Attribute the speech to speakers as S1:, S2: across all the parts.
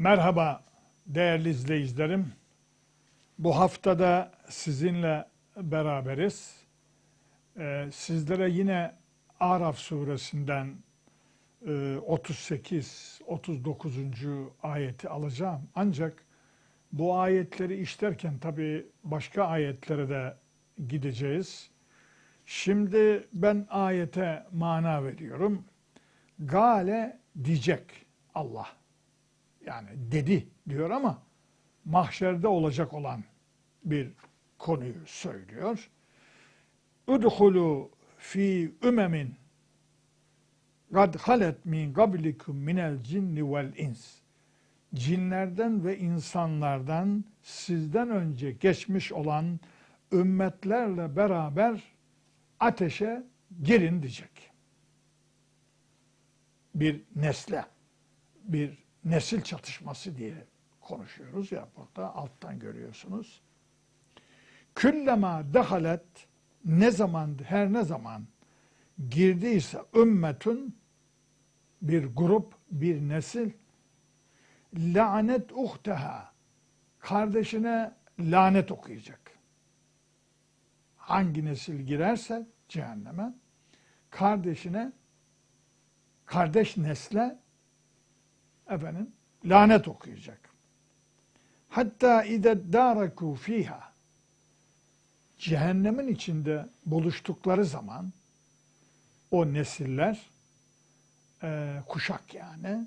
S1: Merhaba değerli izleyicilerim. Bu haftada sizinle beraberiz. Ee, sizlere yine Araf suresinden e, 38-39. ayeti alacağım. Ancak bu ayetleri işlerken tabii başka ayetlere de gideceğiz. Şimdi ben ayete mana veriyorum. Gale diyecek Allah. Yani dedi diyor ama mahşerde olacak olan bir konuyu söylüyor. Udhulu fi ümemin kad halet min qablikum minel cinni vel ins. Cinlerden ve insanlardan sizden önce geçmiş olan ümmetlerle beraber ateşe girin diyecek. Bir nesle, bir nesil çatışması diye konuşuyoruz ya burada alttan görüyorsunuz. Küllema dehalet ne zaman her ne zaman girdiyse ümmetün bir grup bir nesil lanet uhteha kardeşine lanet okuyacak. Hangi nesil girerse cehenneme kardeşine kardeş nesle efendim lanet okuyacak. Hatta ide daraku fiha cehennemin içinde buluştukları zaman o nesiller e, kuşak yani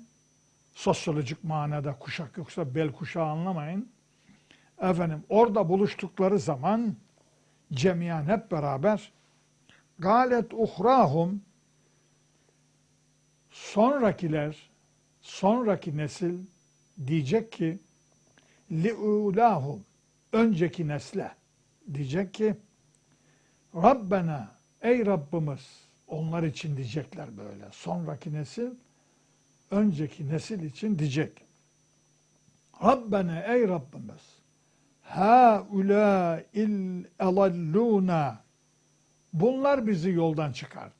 S1: sosyolojik manada kuşak yoksa bel kuşağı anlamayın. Efendim orada buluştukları zaman cemiyan hep beraber galet uhrahum sonrakiler sonraki nesil diyecek ki liulahum önceki nesle diyecek ki Rabbena ey Rabbimiz onlar için diyecekler böyle. Sonraki nesil önceki nesil için diyecek. Rabbena ey Rabbimiz ha ula il elalluna bunlar bizi yoldan çıkardı.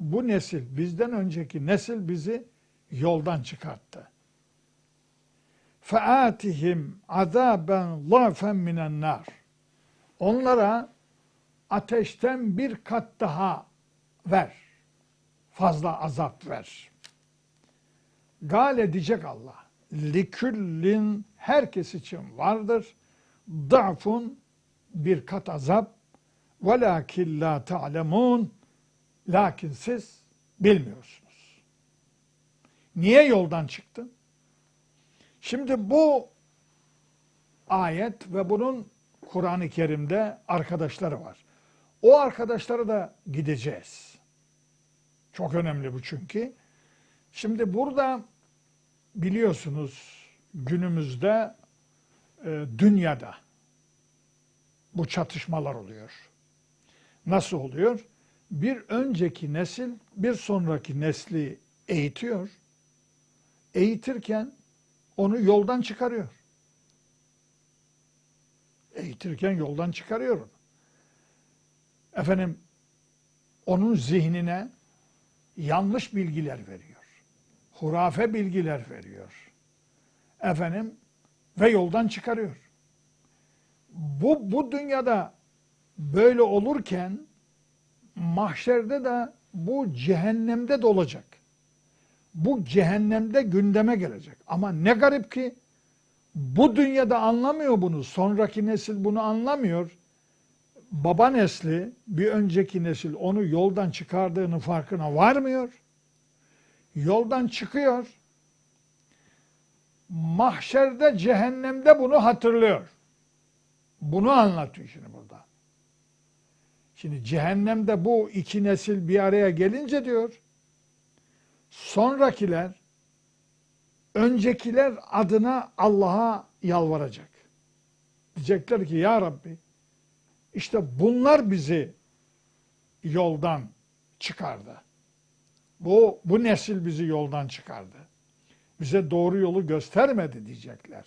S1: Bu nesil bizden önceki nesil bizi yoldan çıkarttı. Featihim azaben zafen minen nar. Onlara ateşten bir kat daha ver. Fazla azap ver. Gal edecek Allah. Liküllin herkes için vardır. Da'fun bir kat azap. Velakin la ta'lemun. Lakin siz bilmiyorsunuz. Niye yoldan çıktın? Şimdi bu ayet ve bunun Kur'an-ı Kerim'de arkadaşları var. O arkadaşlara da gideceğiz. Çok önemli bu çünkü. Şimdi burada biliyorsunuz günümüzde e, dünyada bu çatışmalar oluyor. Nasıl oluyor? Bir önceki nesil bir sonraki nesli eğitiyor. Eğitirken onu yoldan çıkarıyor. Eğitirken yoldan çıkarıyor onu. Efendim onun zihnine yanlış bilgiler veriyor. Hurafe bilgiler veriyor. Efendim ve yoldan çıkarıyor. Bu, bu dünyada böyle olurken mahşerde de bu cehennemde de olacak. Bu cehennemde gündeme gelecek. Ama ne garip ki bu dünyada anlamıyor bunu. Sonraki nesil bunu anlamıyor. Baba nesli, bir önceki nesil onu yoldan çıkardığını farkına varmıyor. Yoldan çıkıyor. Mahşerde, cehennemde bunu hatırlıyor. Bunu anlatıyor şimdi burada. Şimdi cehennemde bu iki nesil bir araya gelince diyor, sonrakiler, öncekiler adına Allah'a yalvaracak. Diyecekler ki ya Rabbi, işte bunlar bizi yoldan çıkardı. Bu, bu nesil bizi yoldan çıkardı. Bize doğru yolu göstermedi diyecekler.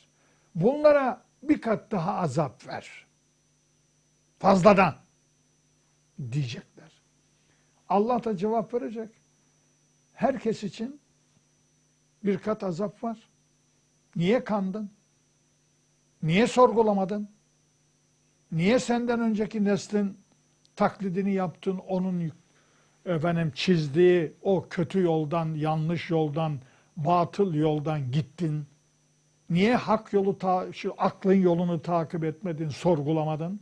S1: Bunlara bir kat daha azap ver. Fazladan diyecekler. Allah da cevap verecek. Herkes için bir kat azap var. Niye kandın? Niye sorgulamadın? Niye senden önceki neslin taklidini yaptın, onun efendim çizdiği o kötü yoldan, yanlış yoldan, batıl yoldan gittin? Niye hak yolu, ta, şu aklın yolunu takip etmedin, sorgulamadın?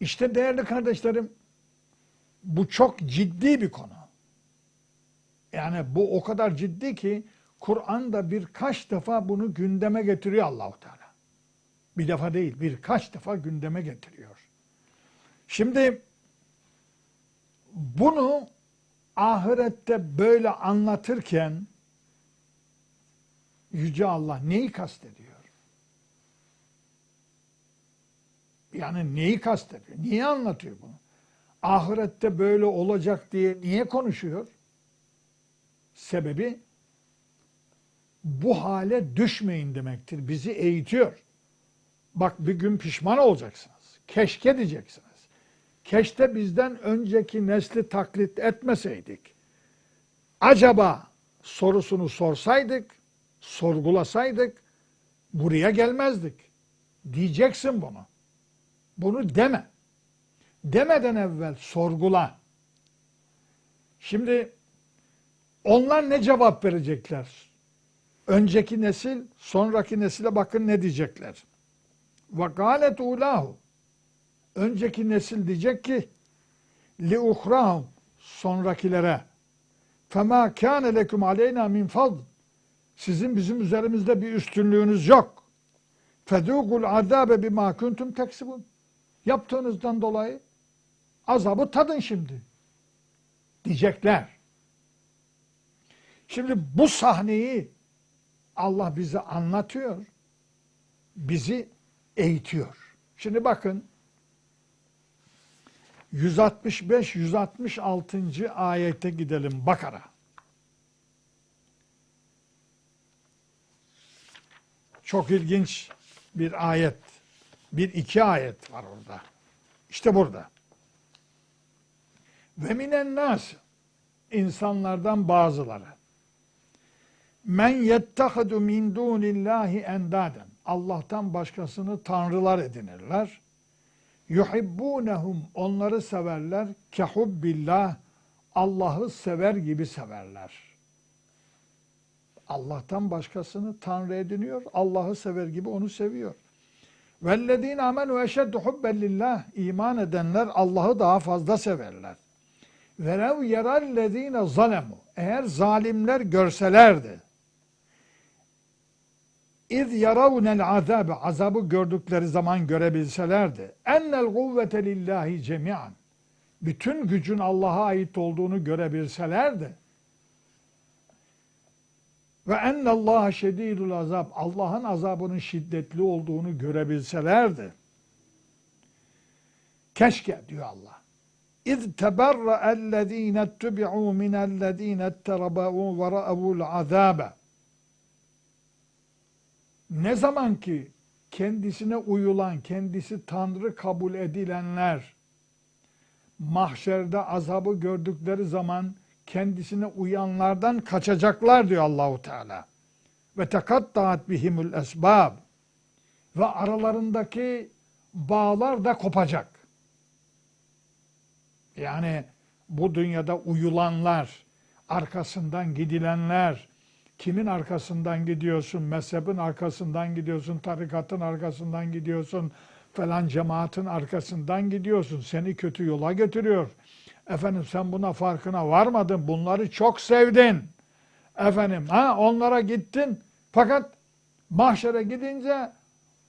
S1: İşte değerli kardeşlerim, bu çok ciddi bir konu. Yani bu o kadar ciddi ki Kur'an'da birkaç defa bunu gündeme getiriyor Allahu Teala. Bir defa değil, birkaç defa gündeme getiriyor. Şimdi bunu ahirette böyle anlatırken Yüce Allah neyi kastediyor? Yani neyi kastediyor? Niye anlatıyor bunu? Ahirette böyle olacak diye niye konuşuyor? Sebebi bu hale düşmeyin demektir. Bizi eğitiyor. Bak bir gün pişman olacaksınız. Keşke diyeceksiniz. Keşke bizden önceki nesli taklit etmeseydik. Acaba sorusunu sorsaydık, sorgulasaydık buraya gelmezdik. Diyeceksin bunu. Bunu deme. Demeden evvel sorgula. Şimdi onlar ne cevap verecekler? Önceki nesil, sonraki nesile bakın ne diyecekler. Ve galet ulahu. Önceki nesil diyecek ki li uhrahum sonrakilere fema kâne lekum aleyna min fadl. Sizin bizim üzerimizde bir üstünlüğünüz yok. Fedûgul azâbe bimâ kuntum teksibun. Yaptığınızdan dolayı azabı tadın şimdi. Diyecekler. Şimdi bu sahneyi Allah bize anlatıyor. Bizi eğitiyor. Şimdi bakın 165-166. ayete gidelim Bakara. Çok ilginç bir ayet. Bir iki ayet var orada. İşte burada. Ve minen nas insanlardan bazıları men yettehadu min dunillahi endaden Allah'tan başkasını tanrılar edinirler. Yuhibbunehum onları severler. Kehubbillah Allah'ı sever gibi severler. Allah'tan başkasını tanrı ediniyor. Allah'ı sever gibi onu seviyor. Vellezine amenu eşeddu hubben lillah iman edenler Allah'ı daha fazla severler. Velev yerellezine zalemu eğer zalimler görselerdi İz yaravnel azabe azabı gördükleri zaman görebilselerdi. Ennel kuvvete lillahi cemian. Bütün gücün Allah'a ait olduğunu görebilselerdi. Ve ennallaha şedidul azab. Allah'ın azabının şiddetli olduğunu görebilselerdi. Keşke diyor Allah. İz teberra ellezine ettubi'u minellezine etteraba'u ve ra'avul azabe. Ne zaman ki kendisine uyulan, kendisi Tanrı kabul edilenler mahşerde azabı gördükleri zaman kendisine uyanlardan kaçacaklar diyor Allahu Teala. Ve tekattaat bihimul esbab ve aralarındaki bağlar da kopacak. Yani bu dünyada uyulanlar, arkasından gidilenler, Kimin arkasından gidiyorsun? Mezhebin arkasından gidiyorsun, tarikatın arkasından gidiyorsun, falan cemaatin arkasından gidiyorsun. Seni kötü yola götürüyor. Efendim sen buna farkına varmadın. Bunları çok sevdin. Efendim ha onlara gittin. Fakat mahşere gidince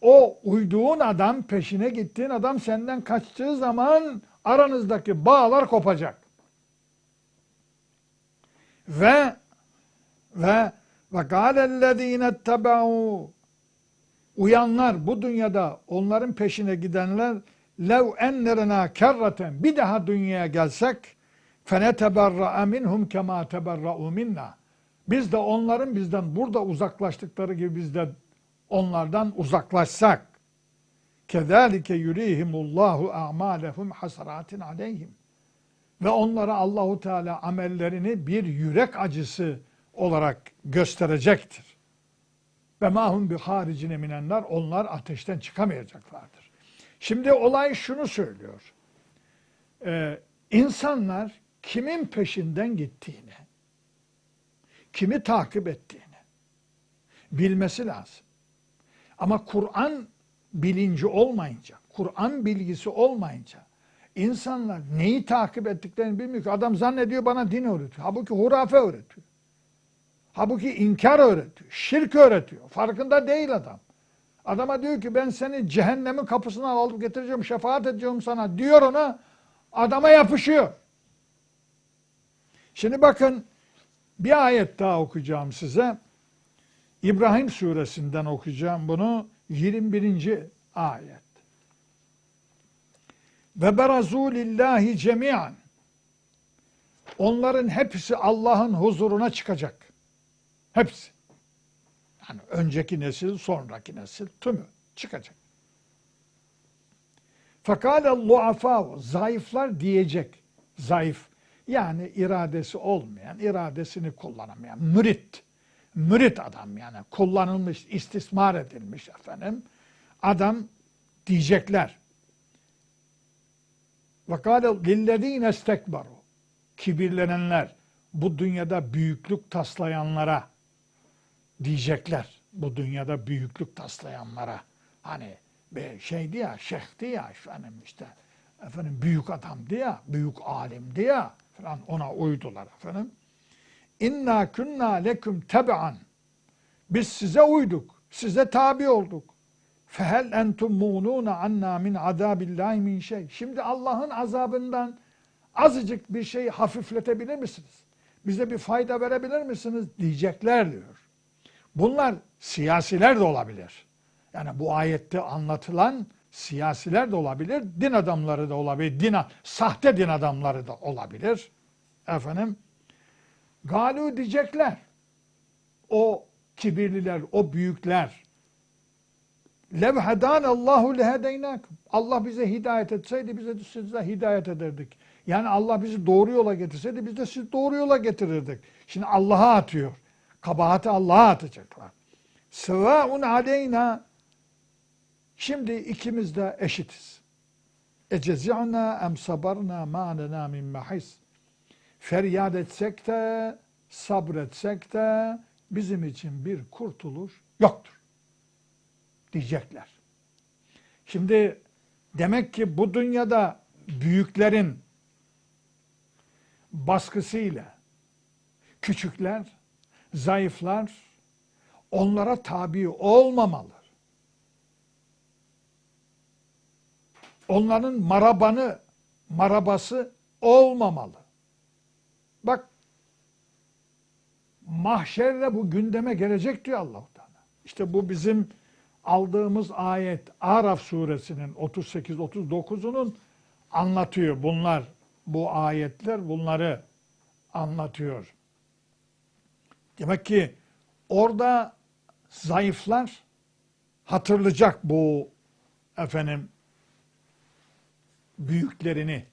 S1: o uyduğun adam, peşine gittiğin adam senden kaçtığı zaman aranızdaki bağlar kopacak. Ve ve ve gâlellezîne ettebâ'û Uyanlar bu dünyada onların peşine gidenler lev enlerina kerraten bir daha dünyaya gelsek feneteberra'a minhum kema teberra'u minna. Biz de onların bizden burada uzaklaştıkları gibi biz de onlardan uzaklaşsak. Kezalike yurihimullahu a'malehum hasaratin aleyhim. Ve onlara Allahu Teala amellerini bir yürek acısı olarak gösterecektir. Ve mahum bi haricine minenler onlar ateşten çıkamayacaklardır. Şimdi olay şunu söylüyor. Ee, insanlar kimin peşinden gittiğini, kimi takip ettiğini bilmesi lazım. Ama Kur'an bilinci olmayınca, Kur'an bilgisi olmayınca insanlar neyi takip ettiklerini bilmiyor ki. Adam zannediyor bana din öğretiyor. Halbuki hurafe öğretiyor. Halbuki inkar öğretiyor. Şirk öğretiyor. Farkında değil adam. Adama diyor ki ben seni cehennemin kapısına alıp getireceğim, şefaat edeceğim sana diyor ona. Adama yapışıyor. Şimdi bakın bir ayet daha okuyacağım size. İbrahim suresinden okuyacağım bunu. 21. ayet. Ve berazu lillahi cemiyan. Onların hepsi Allah'ın huzuruna çıkacak. Hepsi. Yani önceki nesil, sonraki nesil tümü çıkacak. Fakale luafa zayıflar diyecek. Zayıf. Yani iradesi olmayan, iradesini kullanamayan, mürit. Mürit adam yani kullanılmış, istismar edilmiş efendim. Adam diyecekler. Ve kâle lillezîne istekbaru. Kibirlenenler, bu dünyada büyüklük taslayanlara diyecekler. Bu dünyada büyüklük taslayanlara. Hani bir şeydi ya, şeyhti ya efendim işte. Efendim büyük adamdı ya, büyük alimdi ya falan ona uydular efendim. İnna kunna leküm teb'an. Biz size uyduk, size tabi olduk. Fehel entum mununa anna min azabillahi min şey. Şimdi Allah'ın azabından azıcık bir şey hafifletebilir misiniz? Bize bir fayda verebilir misiniz? Diyecekler diyor. Bunlar siyasiler de olabilir. Yani bu ayette anlatılan siyasiler de olabilir, din adamları da olabilir, din, sahte din adamları da olabilir. Efendim, galu diyecekler. O kibirliler, o büyükler. Lev hedan Allahu lehedeynakum. Allah bize hidayet etseydi bize de size hidayet ederdik. Yani Allah bizi doğru yola getirseydi biz de sizi doğru yola getirirdik. Şimdi Allah'a atıyor. Kabahati Allah'a atacaklar. Sıvaun aleyna. Şimdi ikimiz de eşitiz. Ecezi'na em sabarna ma'lena min mahis. Feryat etsek de, sabretsek de bizim için bir kurtuluş yoktur. Diyecekler. Şimdi demek ki bu dünyada büyüklerin baskısıyla küçükler, zayıflar onlara tabi olmamalı. Onların marabanı, marabası olmamalı. Bak mahşerde bu gündeme gelecek diyor allah Teala. İşte bu bizim aldığımız ayet Araf suresinin 38-39'unun anlatıyor. Bunlar, bu ayetler bunları anlatıyor. Demek ki orada zayıflar hatırlayacak bu efendim büyüklerini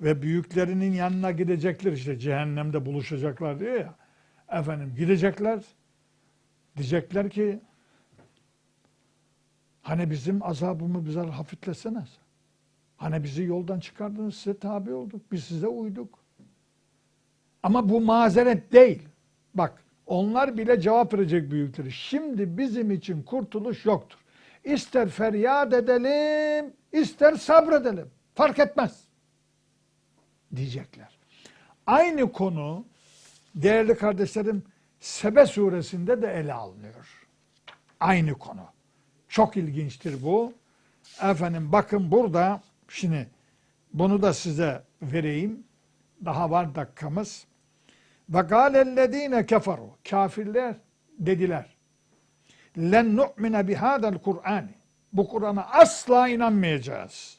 S1: ve büyüklerinin yanına gidecekler işte cehennemde buluşacaklar diyor ya. Efendim gidecekler diyecekler ki hani bizim azabımı bize hafifleseniz. Hani bizi yoldan çıkardınız size tabi olduk. Biz size uyduk. Ama bu mazeret değil. Bak onlar bile cevap verecek büyükleri. Şimdi bizim için kurtuluş yoktur. İster feryat edelim, ister sabredelim. Fark etmez. Diyecekler. Aynı konu değerli kardeşlerim Sebe suresinde de ele alınıyor. Aynı konu. Çok ilginçtir bu. Efendim bakın burada şimdi bunu da size vereyim. Daha var dakikamız. Ve gâlellezîne keferu. Kafirler dediler. Len nu'mine bihâdel Kur'ani. Bu Kur'an'a asla inanmayacağız.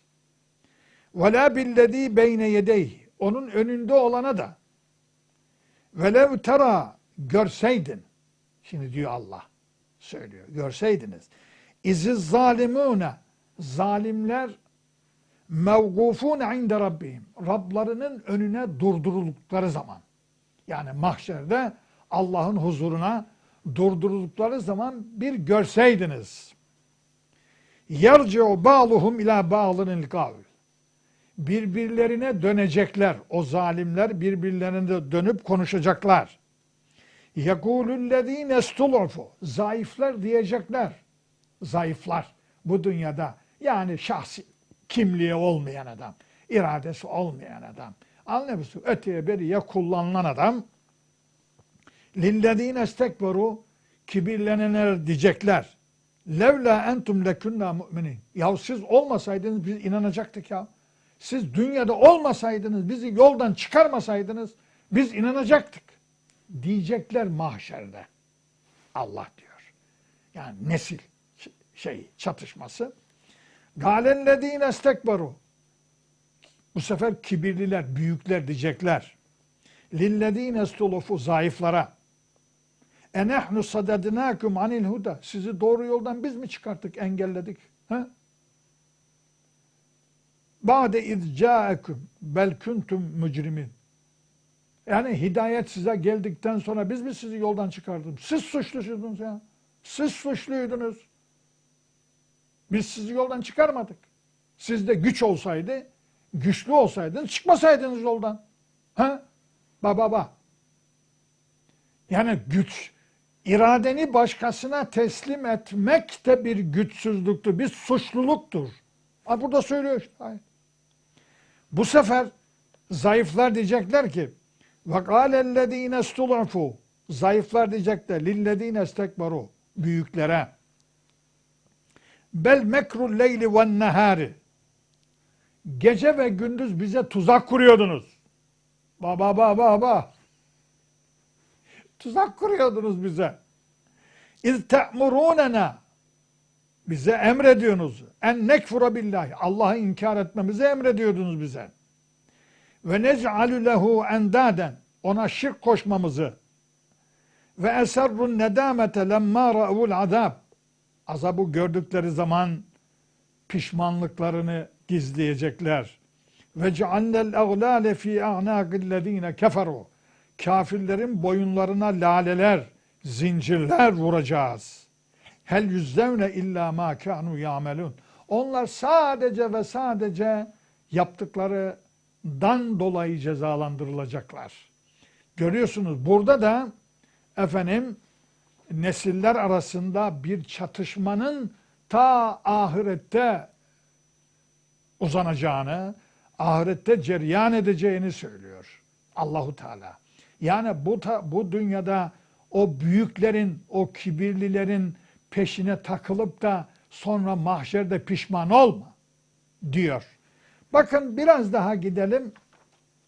S1: Ve la billezî beyne yedeyhi. Onun önünde olana da. Velev tera görseydin. Şimdi diyor Allah söylüyor. Görseydiniz. İziz zalimune. Zalimler mevgufun inde rabbihim. Rablarının önüne durduruldukları zaman. Yani mahşerde Allah'ın huzuruna Durdurdukları zaman bir görseydiniz. Yerci'u ba'luhum ila ba'lının kavl. Birbirlerine dönecekler. O zalimler birbirlerine dönüp konuşacaklar. Yekulüllezine estul'ufu. Zayıflar diyecekler. Zayıflar bu dünyada. Yani şahsi kimliği olmayan adam. iradesi olmayan adam. Anlıyor musun? Öteye beriye kullanılan adam. Lillezine estekberu kibirlenenler diyecekler. Levla entum lekunna mu'minin. Ya siz olmasaydınız biz inanacaktık ya. Siz dünyada olmasaydınız, bizi yoldan çıkarmasaydınız biz inanacaktık. Diyecekler mahşerde. Allah diyor. Yani nesil şey çatışması. Galellezine estekberu. Bu sefer kibirliler, büyükler diyecekler. Lillezine estulufu zayıflara. Enehnu sadednakum anil huda. Sizi doğru yoldan biz mi çıkarttık, engelledik? Ha? Ba'de iz ca'ekum bel kuntum mücrimin. Yani hidayet size geldikten sonra biz mi sizi yoldan çıkardık? Siz suçluydunuz ya. Siz suçluydunuz. Biz sizi yoldan çıkarmadık. Sizde güç olsaydı, güçlü olsaydınız, çıkmasaydınız yoldan. Ha? Ba ba ba. Yani güç, iradeni başkasına teslim etmek de bir güçsüzlüktür, bir suçluluktur. Ha burada söylüyor işte. Hayır. Bu sefer zayıflar diyecekler ki وَقَالَ الَّذ۪ينَ اسْتُضْعَفُوا Zayıflar diyecekler لِلَّذ۪ينَ اسْتَكْبَرُوا Büyüklere bel mekrul leyli ve nehari gece ve gündüz bize tuzak kuruyordunuz. Baba baba baba. Tuzak kuruyordunuz bize. İz te'murûnena bize emrediyorsunuz. En nekfura billahi. Allah'ı inkar etmemizi emrediyordunuz bize. Ve nec'alü lehu endaden. Ona şirk koşmamızı. Ve eserrun nedamete lemma ra'ul azab. Azabı gördükleri zaman pişmanlıklarını gizleyecekler. Ve ceallel eglale fi a'naqillezine keferu. Kafirlerin boyunlarına laleler, zincirler vuracağız. Hel yüzzevne illa ma kanu yamelun. Onlar sadece ve sadece yaptıklarından dolayı cezalandırılacaklar. Görüyorsunuz burada da efendim nesiller arasında bir çatışmanın ta ahirette uzanacağını, ahirette ceryan edeceğini söylüyor Allahu Teala. Yani bu ta, bu dünyada o büyüklerin, o kibirlilerin peşine takılıp da sonra mahşerde pişman olma diyor. Bakın biraz daha gidelim.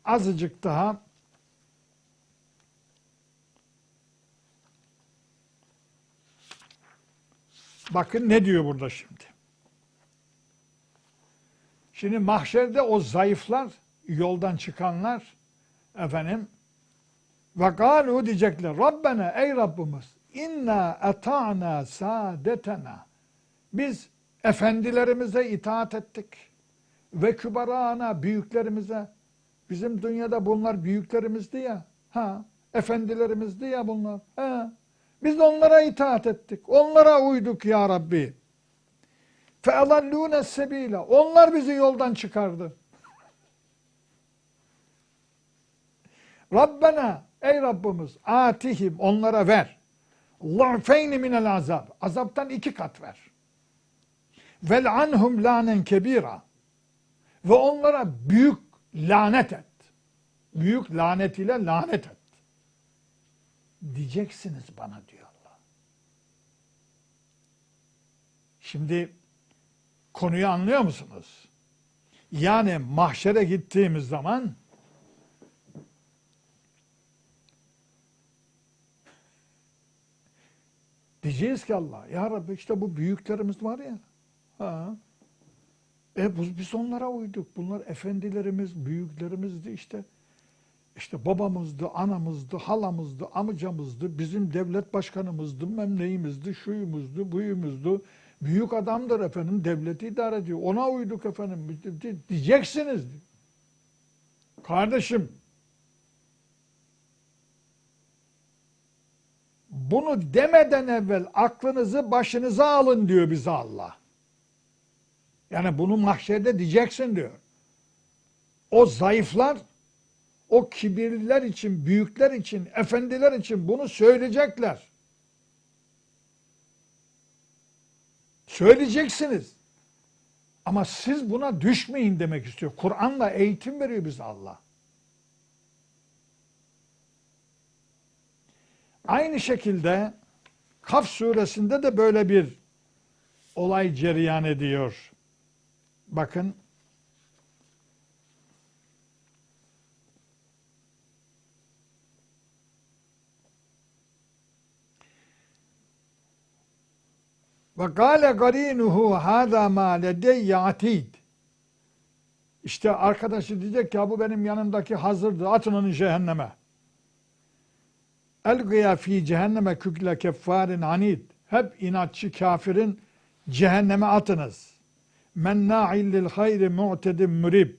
S1: Azıcık daha. Bakın ne diyor burada şimdi. Şimdi mahşerde o zayıflar, yoldan çıkanlar efendim ve galu diyecekler Rabbena ey Rabbimiz inna eta'na saadetena biz efendilerimize itaat ettik ve kübarana büyüklerimize bizim dünyada bunlar büyüklerimizdi ya ha efendilerimizdi ya bunlar ha. Biz onlara itaat ettik onlara uyduk ya Rabbi fe'alallûne sebîle onlar bizi yoldan çıkardı Rabbena ey Rabbimiz atihim onlara ver ضَعْفَيْنِ minel azab. Azaptan iki kat ver. Vel anhum lanen kebira. Ve onlara büyük lanet et. Büyük lanet ile lanet et. Diyeceksiniz bana diyor Allah. Şimdi konuyu anlıyor musunuz? Yani mahşere gittiğimiz zaman Diyeceğiz ki Allah, ya Rabbi işte bu büyüklerimiz var ya. Ha. E biz onlara uyduk. Bunlar efendilerimiz, büyüklerimizdi işte. İşte babamızdı, anamızdı, halamızdı, amcamızdı, bizim devlet başkanımızdı, memneyimizdi, şuyumuzdu, buyumuzdu. Büyük adamdır efendim, devleti idare ediyor. Ona uyduk efendim, diyeceksiniz. Kardeşim, Bunu demeden evvel aklınızı başınıza alın diyor bize Allah. Yani bunu mahşerde diyeceksin diyor. O zayıflar, o kibirliler için, büyükler için, efendiler için bunu söyleyecekler. Söyleyeceksiniz. Ama siz buna düşmeyin demek istiyor. Kur'an'la eğitim veriyor bize Allah. Aynı şekilde Kaf suresinde de böyle bir olay cereyan ediyor. Bakın Ve gâle garinuhu hâzâ mâ ledeyye atid. İşte arkadaşı diyecek ki bu benim yanımdaki hazırdı atın onu cehenneme. Elgıya fi cehenneme kükle keffarin anid. Hep inatçı kafirin cehenneme atınız. Menna'il lil hayri mu'tedim mürib.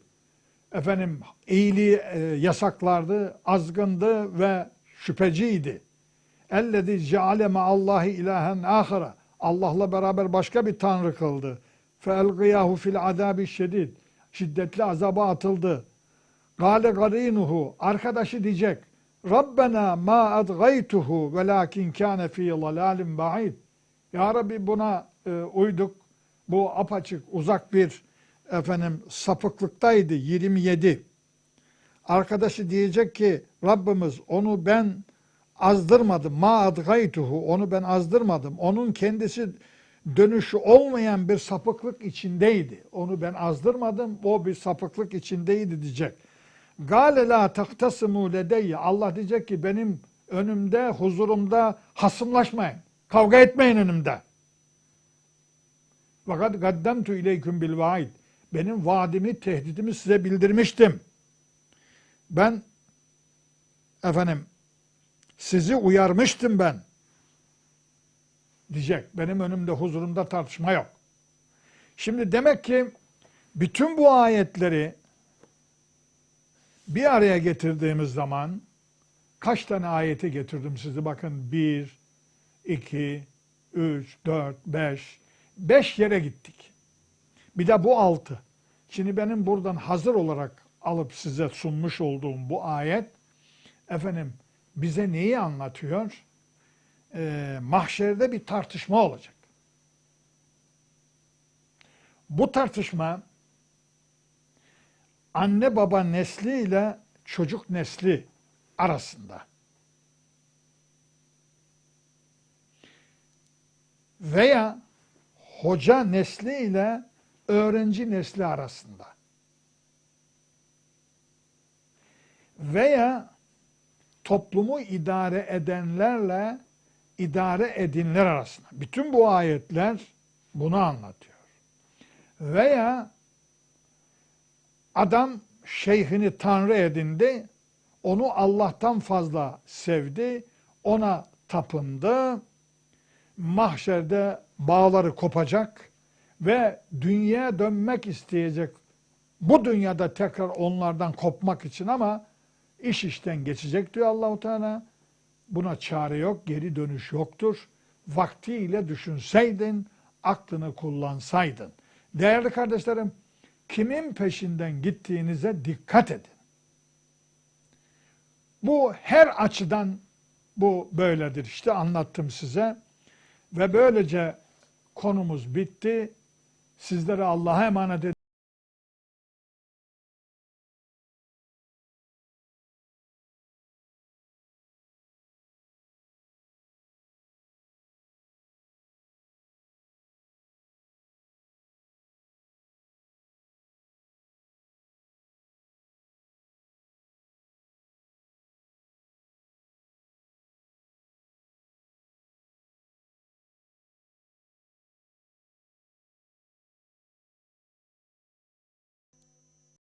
S1: Efendim iyiliği e, yasaklardı, azgındı ve şüpheciydi. Ellezî ceale ma'allahi ilahen ahira. Allah'la beraber başka bir tanrı kıldı. Feelgiyahu fil azabi şedid. Şiddetli azaba atıldı. Gale garinuhu. Arkadaşı diyecek. Rabbena ma adgaytuhu velakin kâne fî lalâlim ba'id. Ya Rabbi buna e, uyduk. Bu apaçık uzak bir efendim sapıklıktaydı 27. Arkadaşı diyecek ki Rabbimiz onu ben azdırmadım. Ma adgaytuhu onu ben azdırmadım. Onun kendisi dönüşü olmayan bir sapıklık içindeydi. Onu ben azdırmadım. O bir sapıklık içindeydi diyecek. Gale la tahtasimu ledeyye. Allah diyecek ki benim önümde, huzurumda hasımlaşmayın. Kavga etmeyin önümde. Fakat gaddemtu ileyküm bil vaid. Benim vaadimi, tehdidimi size bildirmiştim. Ben efendim sizi uyarmıştım ben. Diyecek. Benim önümde, huzurumda tartışma yok. Şimdi demek ki bütün bu ayetleri bir araya getirdiğimiz zaman kaç tane ayeti getirdim size bakın. Bir, iki, üç, dört, beş. Beş yere gittik. Bir de bu altı. Şimdi benim buradan hazır olarak alıp size sunmuş olduğum bu ayet efendim bize neyi anlatıyor? Ee, mahşerde bir tartışma olacak. Bu tartışma anne baba nesli ile çocuk nesli arasında. Veya hoca nesli ile öğrenci nesli arasında. Veya toplumu idare edenlerle idare edinler arasında. Bütün bu ayetler bunu anlatıyor. Veya adam şeyhini tanrı edindi, onu Allah'tan fazla sevdi, ona tapındı, mahşerde bağları kopacak ve dünyaya dönmek isteyecek. Bu dünyada tekrar onlardan kopmak için ama iş işten geçecek diyor Allahu Teala. Buna çare yok, geri dönüş yoktur. Vaktiyle düşünseydin, aklını kullansaydın. Değerli kardeşlerim, kimin peşinden gittiğinize dikkat edin. Bu her açıdan bu böyledir. İşte anlattım size. Ve böylece konumuz bitti. Sizlere Allah'a emanet edin.